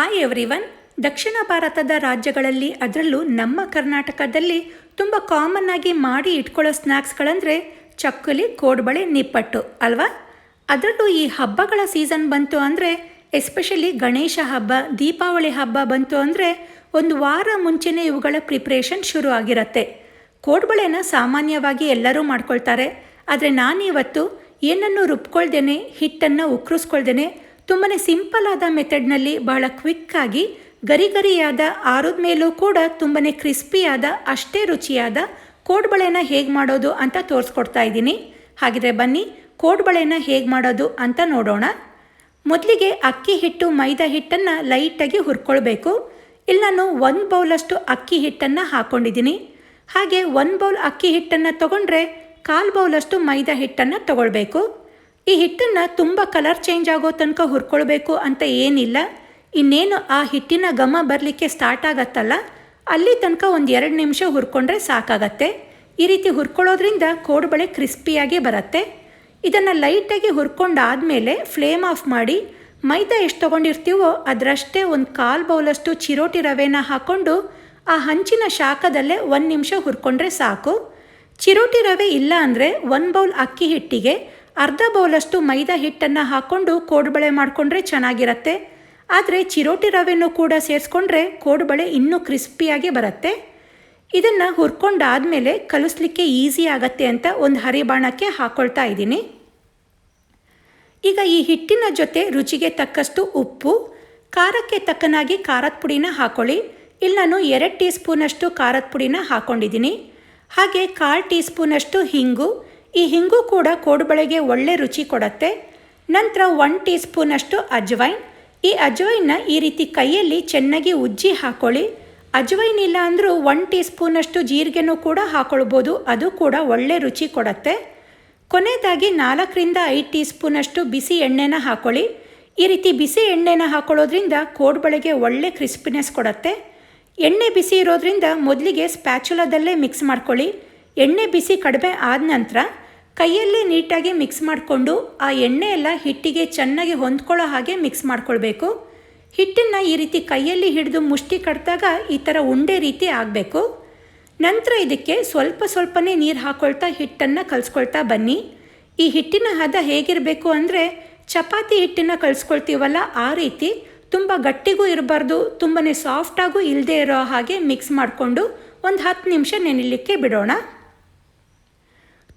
Hi everyone ದಕ್ಷಿಣ ಭಾರತದ ರಾಜ್ಯಗಳಲ್ಲಿ ಅದರಲ್ಲೂ ನಮ್ಮ ಕರ್ನಾಟಕದಲ್ಲಿ ತುಂಬ ಕಾಮನ್ ಆಗಿ ಮಾಡಿ ಇಟ್ಕೊಳ್ಳೋ ಸ್ನ್ಯಾಕ್ಸ್ಗಳಂದರೆ ಚಕ್ಕುಲಿ, ಕೋಡ್ಬಳೆ, ನಿಪ್ಪಟ್ಟು, ಅಲ್ವಾ? ಅದರಲ್ಲೂ ಈ ಹಬ್ಬಗಳ ಸೀಸನ್ ಬಂತು ಅಂದರೆ ಎಸ್ಪೆಷಲಿ ಗಣೇಶ ಹಬ್ಬ, ದೀಪಾವಳಿ ಹಬ್ಬ ಬಂತು ಅಂದರೆ ಒಂದು ವಾರ ಮುಂಚೆನೇ ಇವುಗಳ ಪ್ರಿಪ್ರೇಷನ್ ಶುರು ಆಗಿರುತ್ತೆ. ಕೋಡ್ಬಳೆನ ಸಾಮಾನ್ಯವಾಗಿ ಎಲ್ಲರೂ ಮಾಡ್ಕೊಳ್ತಾರೆ. ಆದರೆ ನಾನಿವತ್ತು ಏನನ್ನು ರುಬ್ಕೊಳ್ದೇನೆ, ಹಿಟ್ಟನ್ನು ಉಕ್ರಿಸ್ಕೊಳ್ದೇನೆ ತುಂಬಾ ಸಿಂಪಲ್ ಆದ ಮೆಥಡ್ನಲ್ಲಿ ಬಹಳ ಕ್ವಿಕ್ಕಾಗಿ ಗರಿ ಗರಿಯಾದ ಆರದ ಮೇಲೂ ಕೂಡ ತುಂಬಾ ಕ್ರಿಸ್ಪಿಯಾದ ಅಷ್ಟೇ ರುಚಿಯಾದ ಕೋಡ್ಬಳೆನ ಹೇಗೆ ಮಾಡೋದು ಅಂತ ತೋರಿಸ್ಕೊಡ್ತಾ ಇದ್ದೀನಿ. ಹಾಗಿದ್ರೆ ಬನ್ನಿ ಕೋಡ್ಬಳೆನ ಹೇಗೆ ಮಾಡೋದು ಅಂತ ನೋಡೋಣ. ಮೊದಲಿಗೆ ಅಕ್ಕಿ ಹಿಟ್ಟು ಮೈದಾ ಹಿಟ್ಟನ್ನು ಲೈಟಾಗಿ ಹುರ್ಕೊಳ್ಬೇಕು. ಇಲ್ಲಿ ನಾನು ಒಂದು ಬೌಲಷ್ಟು ಅಕ್ಕಿ ಹಿಟ್ಟನ್ನು ಹಾಕ್ಕೊಂಡಿದ್ದೀನಿ ಹಾಗೆ ಒಂದು ಬೌಲ್ ಅಕ್ಕಿ ಹಿಟ್ಟನ್ನು ತೊಗೊಂಡ್ರೆ ಕಾಲು ಬೌಲಷ್ಟು ಮೈದಾ ಹಿಟ್ಟನ್ನು ತೊಗೊಳ್ಬೇಕು. ಈ ಹಿಟ್ಟನ್ನು ತುಂಬ ಕಲರ್ ಚೇಂಜ್ ಆಗೋ ತನಕ ಹುರ್ಕೊಳ್ಬೇಕು ಅಂತ ಏನಿಲ್ಲ. ಇನ್ನೇನು ಆ ಹಿಟ್ಟಿನ ಘಮ ಬರಲಿಕ್ಕೆ ಸ್ಟಾರ್ಟ್ ಆಗತ್ತಲ್ಲ? ಅಲ್ಲಿ ತನಕ ಒಂದು ಎರಡು ನಿಮಿಷ ಹುರ್ಕೊಂಡ್ರೆ ಸಾಕಾಗತ್ತೆ. ಈ ರೀತಿ ಹುರ್ಕೊಳ್ಳೋದ್ರಿಂದ ಕೋಡುಬಳೆ ಕ್ರಿಸ್ಪಿಯಾಗಿ ಬರುತ್ತೆ. ಇದನ್ನು ಲೈಟಾಗಿ ಹುರ್ಕೊಂಡಾದಮೇಲೆ ಫ್ಲೇಮ್ ಆಫ್ ಮಾಡಿ ಮೈದಾ ಎಷ್ಟು ತೊಗೊಂಡಿರ್ತೀವೋ ಅದರಷ್ಟೇ ಒಂದು ಕಾಲು ಬೌಲಷ್ಟು ಚಿರೋಟಿ ರವೆನ ಹಾಕ್ಕೊಂಡು ಆ ಹಂಚಿನ ಶಾಖದಲ್ಲೇ ಒಂದು ನಿಮಿಷ ಹುರ್ಕೊಂಡ್ರೆ ಸಾಕು. ಚಿರೋಟಿ ರವೆ ಇಲ್ಲ ಅಂದರೆ ಒಂದು ಬೌಲ್ ಅಕ್ಕಿ ಹಿಟ್ಟಿಗೆ ಅರ್ಧ ಬೌಲಷ್ಟು ಮೈದಾ ಹಿಟ್ಟನ್ನು ಹಾಕ್ಕೊಂಡು ಕೋಡುಬಳೆ ಮಾಡಿಕೊಂಡ್ರೆ ಚೆನ್ನಾಗಿರತ್ತೆ. ಆದರೆ ಚಿರೋಟಿ ರವೆನೂ ಕೂಡ ಸೇರಿಸ್ಕೊಂಡ್ರೆ ಕೋಡುಬಳೆ ಇನ್ನೂ ಕ್ರಿಸ್ಪಿಯಾಗಿ ಬರುತ್ತೆ. ಇದನ್ನು ಹುರ್ಕೊಂಡಾದಮೇಲೆ ಕಲಿಸ್ಲಿಕ್ಕೆ ಈಸಿ ಆಗತ್ತೆ ಅಂತ ಒಂದು ಹರಿಬಾಣಕ್ಕೆ ಹಾಕ್ಕೊಳ್ತಾ ಇದ್ದೀನಿ. ಈಗ ಈ ಹಿಟ್ಟಿನ ಜೊತೆ ರುಚಿಗೆ ತಕ್ಕಷ್ಟು ಉಪ್ಪು, ಖಾರಕ್ಕೆ ತಕ್ಕನಾಗಿ ಖಾರದ ಪುಡಿನ ಹಾಕ್ಕೊಳ್ಳಿ ಇಲ್ಲಿ ನಾನು ಎರಡು ಟೀ ಸ್ಪೂನಷ್ಟು ಖಾರದ ಪುಡಿನ ಹಾಕ್ಕೊಂಡಿದ್ದೀನಿ ಹಾಗೆ ಕಾಲು ಟೀ ಸ್ಪೂನಷ್ಟು ಹಿಂಗು ಈ ಹಿಂಗು ಕೂಡ ಕೋಡುಬಳೆಗೆ ಒಳ್ಳೆ ರುಚಿ ಕೊಡತ್ತೆ. ನಂತರ ಒನ್ ಟೀ ಸ್ಪೂನಷ್ಟು ಅಜ್ವೈನ್. ಈ ಅಜ್ವೈನ್ನ ಈ ರೀತಿ ಕೈಯಲ್ಲಿ ಚೆನ್ನಾಗಿ ಉಜ್ಜಿ ಹಾಕೊಳ್ಳಿ. ಅಜ್ವೈನ್ ಇಲ್ಲ ಅಂದರೂ ಒನ್ ಟೀ ಸ್ಪೂನಷ್ಟು ಜೀರಿಗೆನೂ ಕೂಡ ಹಾಕೊಳ್ಬೋದು. ಅದು ಕೂಡ ಒಳ್ಳೆ ರುಚಿ ಕೊಡುತ್ತೆ. ಕೊನೆಯದಾಗಿ ನಾಲ್ಕರಿಂದ ಐದು ಟೀ ಸ್ಪೂನಷ್ಟು ಬಿಸಿ ಎಣ್ಣೆನ ಹಾಕೊಳ್ಳಿ. ಈ ರೀತಿ ಬಿಸಿ ಎಣ್ಣೆನ ಹಾಕೊಳ್ಳೋದ್ರಿಂದ ಕೋಡ್ಬಳೆಗೆ ಒಳ್ಳೆ ಕ್ರಿಸ್ಪಿನೆಸ್ ಕೊಡುತ್ತೆ. ಎಣ್ಣೆ ಬಿಸಿ ಇರೋದ್ರಿಂದ ಮೊದಲಿಗೆ ಸ್ಪ್ಯಾಚುಲಾದಲ್ಲೇ ಮಿಕ್ಸ್ ಮಾಡ್ಕೊಳ್ಳಿ. ಎಣ್ಣೆ ಬಿಸಿ ಕಡಿಮೆ ಆದ ನಂತರ ಕೈಯಲ್ಲಿ ನೀಟಾಗಿ ಮಿಕ್ಸ್ ಮಾಡಿಕೊಂಡು ಆ ಎಣ್ಣೆ ಎಲ್ಲ ಹಿಟ್ಟಿಗೆ ಚೆನ್ನಾಗಿ ಹೊಂದ್ಕೊಳ್ಳೋ ಹಾಗೆ ಮಿಕ್ಸ್ ಮಾಡ್ಕೊಳ್ಬೇಕು. ಹಿಟ್ಟನ್ನು ಈ ರೀತಿ ಕೈಯಲ್ಲಿ ಹಿಡಿದು ಮುಷ್ಟಿ ಕಟ್ಟಿದಾಗ ಈ ಥರ ಉಂಡೆ ರೀತಿ ಆಗಬೇಕು. ನಂತರ ಇದಕ್ಕೆ ಸ್ವಲ್ಪ ಸ್ವಲ್ಪನೇ ನೀರು ಹಾಕ್ಕೊಳ್ತಾ ಹಿಟ್ಟನ್ನು ಕಲಿಸ್ಕೊಳ್ತಾ ಬನ್ನಿ. ಈ ಹಿಟ್ಟಿನ ಹದ ಹೇಗಿರಬೇಕು ಅಂದರೆ ಚಪಾತಿ ಹಿಟ್ಟನ್ನು ಕಲಿಸ್ಕೊಳ್ತೀವಲ್ಲ ಆ ರೀತಿ ತುಂಬ ಗಟ್ಟಿಗೂ ಇರಬಾರ್ದು ತುಂಬಾ ಸಾಫ್ಟಾಗೂ ಇಲ್ಲದೆ ಇರೋ ಹಾಗೆ ಮಿಕ್ಸ್ ಮಾಡಿಕೊಂಡು ಒಂದು ಹತ್ತು ನಿಮಿಷ ನೆನಿಲಿಕ್ಕೆ ಬಿಡೋಣ.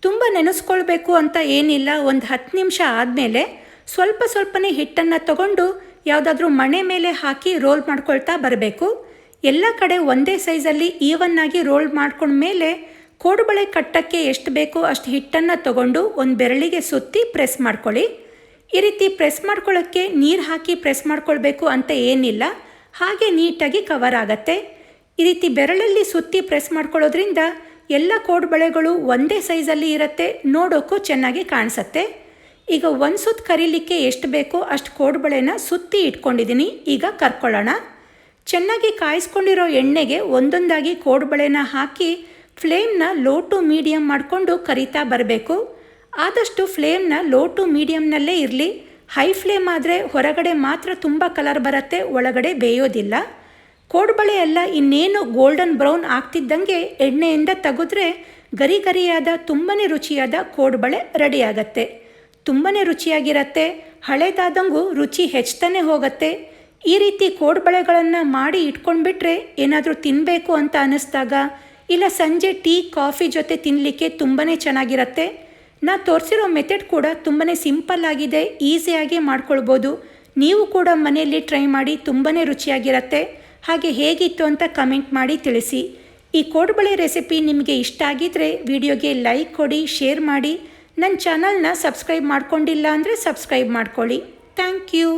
ತುಂಬ ನೆನೆಸ್ಕೊಳ್ಬೇಕು ಅಂತ ಏನಿಲ್ಲ, ಒಂದು ಹತ್ತು ನಿಮಿಷ ಆದಮೇಲೆ ಸ್ವಲ್ಪ ಸ್ವಲ್ಪನೇ ಹಿಟ್ಟನ್ನು ತಗೊಂಡು ಯಾವುದಾದ್ರೂ ಮಣೆ ಮೇಲೆ ಹಾಕಿ ರೋಲ್ ಮಾಡ್ಕೊಳ್ತಾ ಬರಬೇಕು. ಎಲ್ಲ ಕಡೆ ಒಂದೇ ಸೈಜಲ್ಲಿ ಈವನ್ನಾಗಿ ರೋಲ್ ಮಾಡ್ಕೊಂಡ್ಮೇಲೆ ಕೋಡುಬಳೆ ಕಟ್ಟಕ್ಕೆ ಎಷ್ಟು ಬೇಕೋ ಅಷ್ಟು ಹಿಟ್ಟನ್ನು ತಗೊಂಡು ಒಂದು ಬೆರಳಿಗೆ ಸುತ್ತಿ ಪ್ರೆಸ್ ಮಾಡ್ಕೊಳ್ಳಿ. ಈ ರೀತಿ ಪ್ರೆಸ್ ಮಾಡ್ಕೊಳ್ಳೋಕ್ಕೆ ನೀರು ಹಾಕಿ ಪ್ರೆಸ್ ಮಾಡ್ಕೊಳ್ಬೇಕು ಅಂತ ಏನಿಲ್ಲ, ಹಾಗೆ ನೀಟಾಗಿ ಕವರ್ ಆಗತ್ತೆ. ಈ ರೀತಿ ಬೆರಳಲ್ಲಿ ಸುತ್ತಿ ಪ್ರೆಸ್ ಮಾಡ್ಕೊಳ್ಳೋದ್ರಿಂದ ಎಲ್ಲ ಕೋಡ್ಬಳೆಗಳು ಒಂದೇ ಸೈಜಲ್ಲಿ ಇರುತ್ತೆ, ನೋಡೋಕ್ಕೂ ಚೆನ್ನಾಗಿ ಕಾಣಿಸತ್ತೆ. ಈಗ ಒಂದು ಸುತ್ತು ಕರೀಲಿಕ್ಕೆ ಎಷ್ಟು ಬೇಕೋ ಅಷ್ಟು ಕೋಡ್ಬಳೆನ ಸುತ್ತಿ ಇಟ್ಕೊಂಡಿದ್ದೀನಿ ಈಗ ಕರ್ಕೊಳ್ಳೋಣ. ಚೆನ್ನಾಗಿ ಕಾಯಿಸ್ಕೊಂಡಿರೋ ಎಣ್ಣೆಗೆ ಒಂದೊಂದಾಗಿ ಕೋಡ್ಬಳೆನ ಹಾಕಿ ಫ್ಲೇಮ್ನ ಲೋ ಟು ಮೀಡಿಯಮ್ ಮಾಡಿಕೊಂಡು ಕರಿತಾ ಬರಬೇಕು. ಆದಷ್ಟು ಫ್ಲೇಮ್ನ ಲೋ ಟು ಮೀಡಿಯಮ್ನಲ್ಲೇ ಇರಲಿ. ಹೈ ಫ್ಲೇಮ್ ಆದರೆ ಹೊರಗಡೆ ಮಾತ್ರ ತುಂಬ ಕಲರ್ ಬರುತ್ತೆ, ಒಳಗಡೆ ಬೇಯೋದಿಲ್ಲ. ಕೋಡ್ಬಳೆ ಎಲ್ಲ ಇನ್ನೇನು ಗೋಲ್ಡನ್ ಬ್ರೌನ್ ಆಗ್ತಿದ್ದಂಗೆ ಎಣ್ಣೆಯಿಂದ ತೆಗೆದ್ರೆ ಗರಿ ಗರಿಯಾದ ತುಂಬಾ ರುಚಿಯಾದ ಕೋಡ್ಬಳೆ ರೆಡಿಯಾಗತ್ತೆ. ತುಂಬನೇ ತುಂಬಾ ರುಚಿಯಾಗಿರತ್ತೆ, ಹಳೇದಾದಂಗೂ ರುಚಿ ಹೆಚ್ಚತಾನೆ ಹೋಗತ್ತೆ. ಈ ರೀತಿ ಕೋಡ್ಬಳೆಗಳನ್ನು ಮಾಡಿ ಇಟ್ಕೊಂಡ್ಬಿಟ್ರೆ ಏನಾದರೂ ತಿನ್ನಬೇಕು ಅಂತ ಅನ್ನಿಸ್ದಾಗ ಇಲ್ಲ ಸಂಜೆ ಟೀ, ಕಾಫಿ ಜೊತೆ ತಿನ್ನಲಿಕ್ಕೆ ತುಂಬಾ ಚೆನ್ನಾಗಿರತ್ತೆ. ನಾ ತೋರಿಸಿರೋ ಮೆಥಡ್ ಕೂಡ ತುಂಬಾ ಸಿಂಪಲ್ ಆಗಿದೆ, ಈಸಿಯಾಗಿ ಮಾಡ್ಕೊಳ್ಬೋದು. ನೀವು ಕೂಡ ಮನೆಯಲ್ಲಿ ಟ್ರೈ ಮಾಡಿ ತುಂಬಾ ರುಚಿಯಾಗಿರುತ್ತೆ. ಹಾಗೆ ಹೇಗಿತ್ತು ಅಂತ ಕಮೆಂಟ್ ಮಾಡಿ ತಿಳಿಸಿ. ಈ ಕೋಡ್ಬಳೆ ರೆಸಿಪಿ ನಿಮಗೆ ಇಷ್ಟ ಆಗಿದ್ದರೆ ವಿಡಿಯೋಗೆ ಲೈಕ್ ಕೊಡಿ, ಶೇರ್ ಮಾಡಿ. ನನ್ನ ಚಾನಲ್ನ ಸಬ್ಸ್ಕ್ರೈಬ್ ಮಾಡ್ಕೊಂಡಿಲ್ಲ ಅಂದರೆ ಸಬ್ಸ್ಕ್ರೈಬ್ ಮಾಡ್ಕೊಳ್ಳಿ. Thank you.